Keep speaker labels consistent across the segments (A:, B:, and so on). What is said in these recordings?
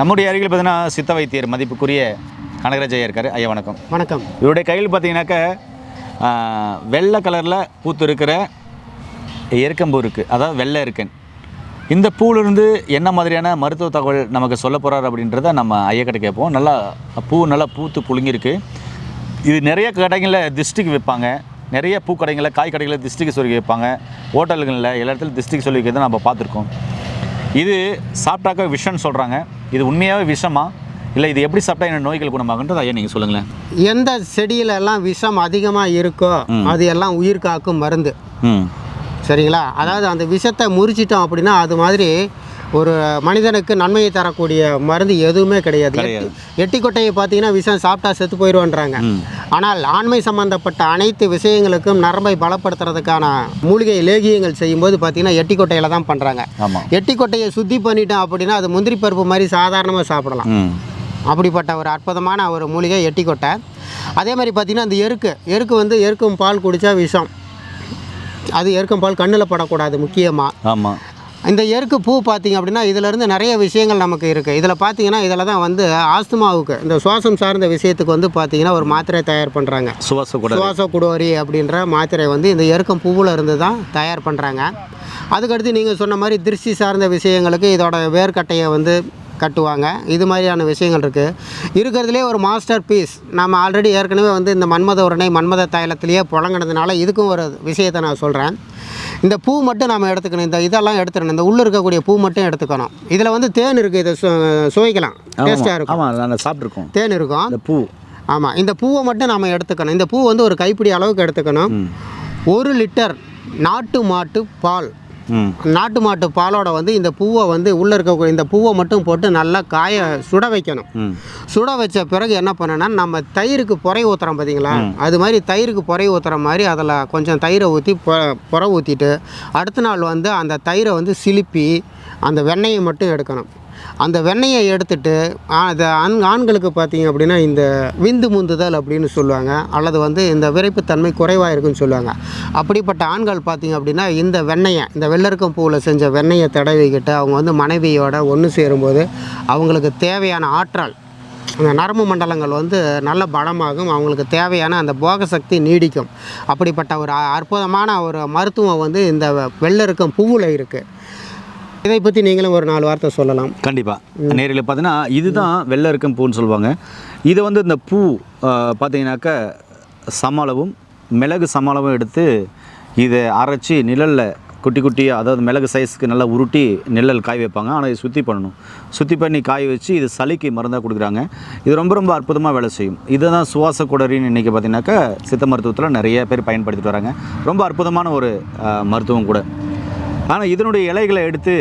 A: நம்முடைய அருகில் பார்த்தீங்கன்னா சித்த வைத்தியர் மதிப்புக்குரிய கனகராஜ் ஐயா இருக்கார். ஐயா வணக்கம்.
B: வணக்கம்.
A: இவருடைய கையில் பார்த்தீங்கன்னாக்க வெள்ளை கலரில் பூத்து இருக்கிற எருக்கம்பூ இருக்குது அதாவது வெள்ளை இருக்கன் இந்த பூவிலிருந்து என்ன மாதிரியான மருத்துவ தகவல் நமக்கு சொல்ல போகிறார் அப்படின்றத நம்ம ஐயக்கிட்ட கேட்போம். நல்லா பூ நல்லா பூத்து புழுங்கிருக்கு இது நிறைய கடைகளில் திஷ்டிக்கு வைப்பாங்க நிறைய பூக்கடைகளில் காய் கடைகளில் திஷ்டிக்கு சொல்லி வைப்பாங்க ஹோட்டல்களில் எல்லா இடத்துலையும் திஷ்டிக்கு சொல்லி வைக்கிறத நம்ம பார்த்துருக்கோம். இது சாப்பிட்டாக்க விஷம்னு சொல்கிறாங்க இது உண்மையாகவே விஷமா? இல்லை இது எப்படி சாப்பிட்டா என்ன நோய்கள் குணமாகுன்றது ஐயா நீங்கள் சொல்லுங்களேன்.
B: எந்த செடியில எல்லாம் விஷம் அதிகமாக இருக்கோ அது எல்லாம் உயிர் காக்கும் மருந்து. சரிங்களா? அதாவது அந்த விஷத்தை முறிச்சிட்டோம் அப்படின்னா அது மாதிரி ஒரு மனிதனுக்கு நன்மையை தரக்கூடிய மருந்து எதுவுமே கிடையாது.
A: கிடையாது.
B: எட்டி- எட்டிக்கொட்டையை பார்த்தீங்கன்னா விஷம் சாப்பிட்டா செத்து போயிடுவோன்றாங்க ஆனால் ஆண்மை சம்பந்தப்பட்ட அனைத்து விஷயங்களுக்கும் நரம்பை பலப்படுத்துறதுக்கான மூலிகை லேகியங்கள் செய்யும்போது பார்த்தீங்கன்னா எட்டிக்கொட்டையில் தான் பண்ணுறாங்க எட்டிக்கொட்டையை சுத்தி பண்ணிட்டோம் அப்படின்னா அது முந்திரி பருப்பு மாதிரி சாதாரணமாக சாப்பிடலாம். அப்படிப்பட்ட ஒரு அற்புதமான ஒரு மூலிகை எட்டிக்கொட்டை. அதே மாதிரி பார்த்திங்கன்னா அந்த எருக்கு எருக்கு வந்து எருக்கும் பால் குடித்தா விஷம். அது எருக்கும் பால் கண்ணில் படக்கூடாது முக்கியமாக
A: ஆமாம்
B: இந்த எருக்கு பூ பார்த்தீங்க அப்படின்னா இதிலேருந்து நிறைய விஷயங்கள் நமக்கு இருக்குது இதில் பார்த்தீங்கன்னா இதில் தான் வந்து ஆஸ்துமாவுக்கு இந்த சுவாசம் சார்ந்த விஷயத்துக்கு வந்து பார்த்தீங்கன்னா ஒரு மாத்திரை தயார் பண்ணுறாங்க
A: சுவாச கூட
B: சுவாச குடோரி அப்படின்ற மாத்திரை வந்து இந்த எருக்கம் பூவில் இருந்து தான் தயார் பண்ணுறாங்க அதுக்கடுத்து நீங்கள் சொன்ன மாதிரி திருஷ்டி சார்ந்த விஷயங்களுக்கு இதோட வேர்க்கட்டையை வந்து கட்டுவாங்க. இது மாதிரியான விஷயங்கள் இருக்குது இருக்கிறதுலே ஒரு மாஸ்டர் பீஸ் நம்ம ஆல்ரெடி ஏற்கனவே வந்து இந்த மன்மத உரணை மன்மத தைலத்திலேயே புழங்கினதுனால இதுக்கும் ஒரு விஷயத்தை நான் சொல்கிறேன் இந்த பூ மட்டும் நம்ம எடுத்துக்கணும். இந்த இதெல்லாம் எடுத்துக்கணும் இந்த உள்ளே இருக்கக்கூடிய பூ மட்டும் எடுத்துக்கணும். இதில் வந்து தேன் இருக்குது இதை சுவைக்கலாம். டேஸ்ட்டாக இருக்கும்.
A: ஆமாம் நாங்கள் சாப்பிட்ருக்கோம்
B: தேன் இருக்கும்.
A: இந்த பூ.
B: ஆமாம் இந்த பூவை மட்டும் நாம் எடுத்துக்கணும். இந்த பூ வந்து ஒரு கைப்பிடி அளவுக்கு எடுத்துக்கணும். ஒரு லிட்டர் நாட்டு மாட்டு பால். நாட்டு மாட்டு பாலோட வந்து இந்த பூவை வந்து உள்ளே இருக்கக்கூடிய இந்த பூவை மட்டும் போட்டு நல்லா காய சுட வைக்கணும். சுட வச்ச பிறகு என்ன பண்ணணும்னா நம்ம தயிருக்கு புறை ஊற்றுறோம் பார்த்தீங்களா அது மாதிரி தயிருக்கு புறை ஊற்றுற மாதிரி அதில் கொஞ்சம் தயிரை ஊற்றி புற ஊற்றிட்டு அடுத்த நாள் வந்து அந்த தயிரை வந்து சிலுப்பி அந்த வெண்ணெயை மட்டும் எடுக்கணும். அந்த வெண்ணெயை எடுத்துட்டு அது ஆண் ஆண்களுக்கு பார்த்தீங்க அப்படின்னா இந்த விந்து முந்துதல் அப்படின்னு சொல்லுவாங்க. அல்லது வந்து இந்த விரைப்புத்தன்மை குறைவாக இருக்குன்னு சொல்லுவாங்க. அப்படிப்பட்ட ஆண்கள் பார்த்தீங்க அப்படின்னா இந்த வெண்ணெயை இந்த வெள்ளருக்கம் பூவில் செஞ்ச வெண்ணெயை தடவிக்கிட்டு அவங்க வந்து மனைவியோட ஒன்று சேரும்போது அவங்களுக்கு தேவையான ஆற்றல் அந்த நரம்பு மண்டலங்கள் வந்து நல்ல பலமாகும். அவங்களுக்கு தேவையான அந்த போக சக்தி நீடிக்கும். அப்படிப்பட்ட ஒரு அ- அற்புதமான ஒரு மருத்துவம் வந்து இந்த வெள்ளருக்கம் பூவில் இருக்குது இதை பற்றி நீங்களும் ஒரு நாலு வார்த்தை சொல்லலாம்.
A: கண்டிப்பாக நேரில் பார்த்தீங்கன்னா இதுதான் வெள்ளை இருக்கும் பூன்னு சொல்லுவாங்க. இது வந்து இந்த பூ பார்த்தீங்கன்னாக்கா சம அளவும் மிளகு சம அளவும் எடுத்து இதை அரைச்சி நிழலில் குட்டி குட்டியாக அதாவது மிளகு சைஸ்க்கு நல்லா உருட்டி நிழல் காய வைப்பாங்க. ஆனால் இது சுத்தி பண்ணணும். சுத்தி பண்ணி காய வச்சு இது சளிக்கு மருந்தாக கொடுக்குறாங்க. இது ரொம்ப ரொம்ப அற்புதமாக வேலை செய்யும். இதுதான் சுவாச குடரின்னு இன்றைக்கி பார்த்தீங்கன்னாக்கா சித்த மருத்துவத்தில் நிறைய பேர் பயன்படுத்திட்டு வராங்க. ரொம்ப அற்புதமான ஒரு மருத்துவம் கூட. ஆனால் இதனுடைய இலைகளை எடுத்து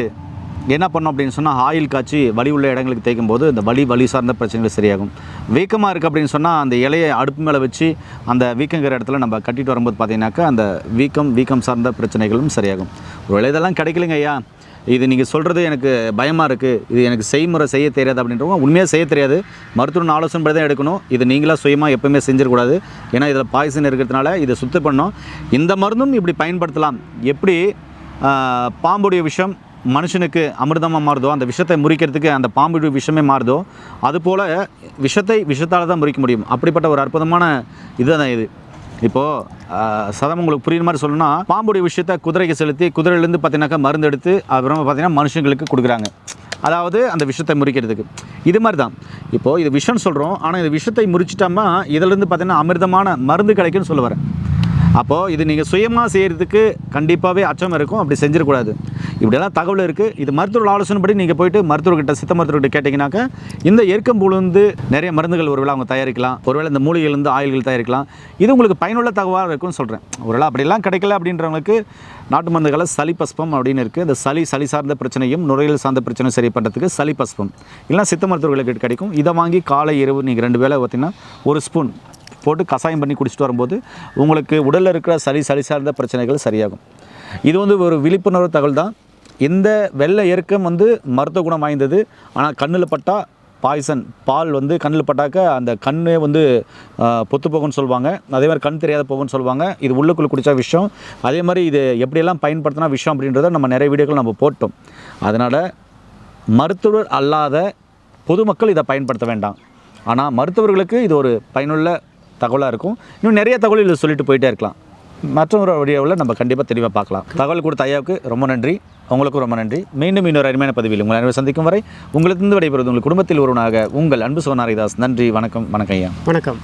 A: என்ன பண்ணோம் அப்படின்னு சொன்னால் ஆயில் காய்ச்சி வலி உள்ள இடங்களுக்கு தேய்க்கும் போது இந்த வலி வலி சார்ந்த பிரச்சனைகள் சரியாகும். வீக்கமாக இருக்குது அப்படின்னு சொன்னால் அந்த இலையை அடுப்பு மேலே வச்சு அந்த வீக்கங்கிற இடத்துல நம்ம கட்டிட்டு வரும்போது பார்த்தீங்கன்னாக்கா அந்த வீக்கம் வீக்கம் சார்ந்த பிரச்சனைகளும் சரியாகும். ஒரு இதெல்லாம் கிடைக்கலங்க ஐயா. இது நீங்கள் சொல்கிறது எனக்கு பயமாக இருக்குது இது எனக்கு செய்முறை செய்ய தெரியாது அப்படின்றவங்க உண்மையாக செய்ய தெரியாது. மருத்துவன் ஆலோசனை படி தான் எடுக்கணும். இது நீங்களாக சுயமாக எப்பவுமே செஞ்சிடக்கூடாது. ஏன்னா இதில் பாய்சன் இருக்கிறதுனால இதை சுத்தம் பண்ணோம் இந்த மருந்தும் இப்படி பயன்படுத்தலாம். எப்படி பாம்புடைய விஷம் மனுஷனுக்கு அமிர்தமாக மாறுதோ அந்த விஷத்தை முறிக்கிறதுக்கு அந்த பாம்புடைய விஷமே மாறுதோ அதுபோல் விஷத்தை விஷத்தால் தான் முறிக்க முடியும். அப்படிப்பட்ட ஒரு அற்புதமான இதுதான் இது. இப்போது சதம் உங்களுக்கு புரியுற மாதிரி சொல்லணும்னா பாம்புடைய விஷயத்தை குதிரைக்கு செலுத்தி குதிரையிலேருந்து பார்த்தீங்கன்னாக்கா மருந்து எடுத்து அப்புறம் பார்த்தீங்கன்னா மனுஷங்களுக்கு கொடுக்குறாங்க. அதாவது அந்த விஷத்தை முறிக்கிறதுக்கு. இது மாதிரி தான் இப்போது இது விஷம்னு சொல்கிறோம் ஆனால் இது விஷத்தை முறிச்சிட்டோம்னா இதிலேருந்து பார்த்தீங்கன்னா அமிர்தமான மருந்து கிடைக்குன்னு சொல்ல வரேன். அப்போது இது நீங்கள் சுயமாக செய்கிறதுக்கு கண்டிப்பாகவே அச்சம் இருக்கும். அப்படி செஞ்சிடக்கூடாது. இப்படியெல்லாம் தகவல் இருக்குது இது மருத்துவர் ஆலோசனைப்படி நீங்கள் போயிட்டு மருத்துவர்கிட்ட சித்த மருத்துவர்கிட்ட கேட்டிங்கனாக்கா இந்த எருக்கம்பூலேருந்து நிறைய மருந்துகள் ஒருவேளை அவங்க தயாரிக்கலாம். ஒருவேளை இந்த மூலிகையிலேருந்து ஆயில்கள் தயாரிக்கலாம். இது உங்களுக்கு பயனுள்ள தகவலாக இருக்கும்னு சொல்கிறேன் ஒருவேளை அப்படிலாம் கிடைக்கல அப்படின்றவங்களுக்கு நாட்டு மருந்துகளை சளி பஸ்பம் அப்படின்னு இருக்குது இந்த சளி சளி சார்ந்த பிரச்சனையும் நுரையீரல் சார்ந்த பிரச்சனையும் சரி பண்ணுறதுக்கு சளி பஸ்பம். இல்லைனா சித்த மருத்துவர்களுக்கு கிடைக்கும். இதை வாங்கி காலை இரவு நீங்கள் ரெண்டு வேளை பார்த்தீங்கன்னா ஒரு ஸ்பூன் போட்டு கஷாயம் பண்ணி குடிச்சிட்டு வரும்போது உங்களுக்கு உடலில் இருக்கிற சளி சளி சார்ந்த பிரச்சனைகள் சரியாகும். இது வந்து ஒரு விழிப்புணர்வு தகவல் தான். இந்த வெள்ளை எருக்கம் வந்து மருத்துவ குணம் வாய்ந்தது. ஆனால் கண்ணில் பட்டால் பாய்சன் பால் வந்து கண்ணில் பட்டாக்க அந்த கண்ணே வந்து பொத்து போகும்னு சொல்லுவாங்க. அதே மாதிரி கண் தெரியாத போகும்னு சொல்லுவாங்க. இது உள்ளுக்குள்ள குடித்தா விஷயம் அதே மாதிரி இது எப்படியெல்லாம் பயன்படுத்தினா விஷயம் அப்படின்றத நம்ம நிறைய வீடியோக்கள் நம்ம போட்டோம். அதனால் மருத்துவர் அல்லாத பொதுமக்கள் இதை பயன்படுத்த வேண்டாம். ஆனால் மருத்துவர்களுக்கு இது ஒரு பயனுள்ள தகவலாக இருக்கும். இன்னும் நிறைய தகவல் இதில் சொல்லிட்டு போயிட்டே இருக்கலாம். மற்றொரு வீடியோவில் நம்ம கண்டிப்பாக தெளிவாக பார்க்கலாம். தகவல் கொடுத்த ஐயாவுக்கு ரொம்ப நன்றி. உங்களுக்கும் ரொம்ப நன்றி. மீண்டும் இன்னொரு அருமையான பதிவில் உங்கள் அன்பை சந்திக்கும் வரை உங்களிடத்திலிருந்து விடைபெறுவது உங்கள் குடும்பத்தில் ஒருவனாக உங்கள் அன்பு சோனாரிதாஸ் நன்றி வணக்கம் வணக்கம் ஐயா.
B: வணக்கம்.